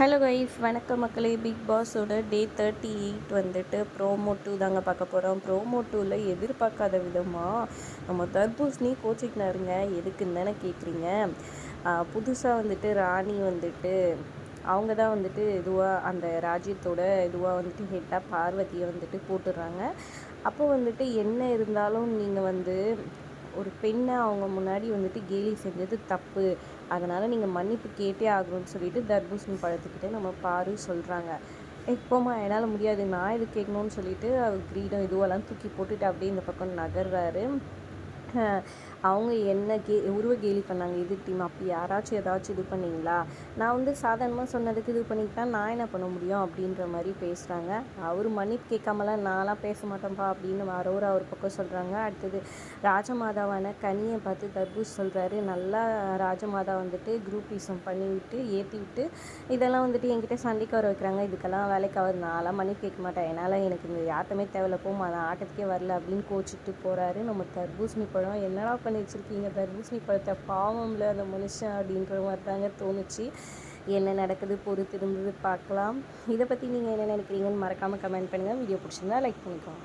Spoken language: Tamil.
ஹலோ கைஃப் வணக்கம் மக்களே. பிக் பாஸோட டே தேர்ட்டி எயிட் வந்துட்டு ப்ரோமோ டூ தாங்க பார்க்க போகிறோம் ப்ரோமோ டூவில் எதிர்பார்க்காத விதமாக நம்ம தர்பூசணி கோச்சிக்கினாருங்க. எதுக்குன்னு தானே கேட்குறீங்க புதுசாக வந்துட்டு ராணி வந்துட்டு அவங்க தான் வந்துட்டு இதுவாக அந்த ராஜ்யத்தோட இதுவாக வந்துட்டு ஹெட்டாக பார்வதியை வந்துட்டு போட்டுடுறாங்க. அப்போ வந்துட்டு என்ன இருந்தாலும் நீங்கள் வந்து ஒரு பெண்ணை அவங்க முன்னாடி வந்துட்டு கேலி செஞ்சது தப்பு. அதனால் நீங்கள் மன்னிப்பு கேட்டே ஆகணும்னு சொல்லிட்டு தர்பூசணி பழத்துக்கிட்டே நம்ம பாரு சொல்கிறாங்க எப்போம்மா என்னால் முடியாது. நான் இது கேட்கணும்னு சொல்லிட்டு அவர் கிரீடம் இதுவெல்லாம் தூக்கி போட்டுட்டு அப்படியே இந்த பக்கம் நகர்றாரு. அவங்க என்ன கே உருவ கேலி பண்ணாங்க இது டீம் அப்படி யாராச்சும் ஏதாச்சும் இது பண்ணிங்களா? நான் வந்து சாதாரணமாக சொன்னதுக்கு இது பண்ணிக்கிட்டா நான் என்ன பண்ண முடியும் அப்படின்ற மாதிரி பேசுகிறாங்க அவர் மன்னிப்பு கேட்காமலாம் நான்லாம் பேச மாட்டேன்ப்பா அப்படின்னு வரவர் அவர் பக்கம் சொல்கிறாங்க அடுத்தது ராஜமாதாவான கனியை பார்த்து தர்பூஸ் சொல்கிறாரு நல்லா ராஜமாதா வந்துட்டு குரூப்பிசம் பண்ணி விட்டு ஏற்றி விட்டு இதெல்லாம் வந்துட்டு என்கிட்ட சண்டைக்கு வர வைக்கிறாங்க. இதுக்கெல்லாம் வேலைக்கு அவர் நான்லாம் மன்னிப்பு கேட்க மாட்டேன். என்னால் எனக்கு இந்த யார்ட்டுமே தேவையில்ல போமா நான் ஆட்டத்துக்கே வரல அப்படின்னு கோச்சிட்டு போகிறாரு நம்ம தர்பூசணி பழம் என்னடா பண்ணி வச்சுருக்கீங்க? தர்பூசணி பழத்தை பாவம்ல அந்த மனுஷன் அப்படின்ற மாதிரி தாங்க தோணுச்சு. என்ன நடக்குது பொறுத்து இருந்தது பார்க்கலாம். இதை பற்றி நீங்கள் என்ன நினைக்கிறீங்கன்னு மறக்காமல் கமெண்ட் பண்ணுங்கள் வீடியோ பிடிச்சிருந்தா லைக் பண்ணிக்கோங்க.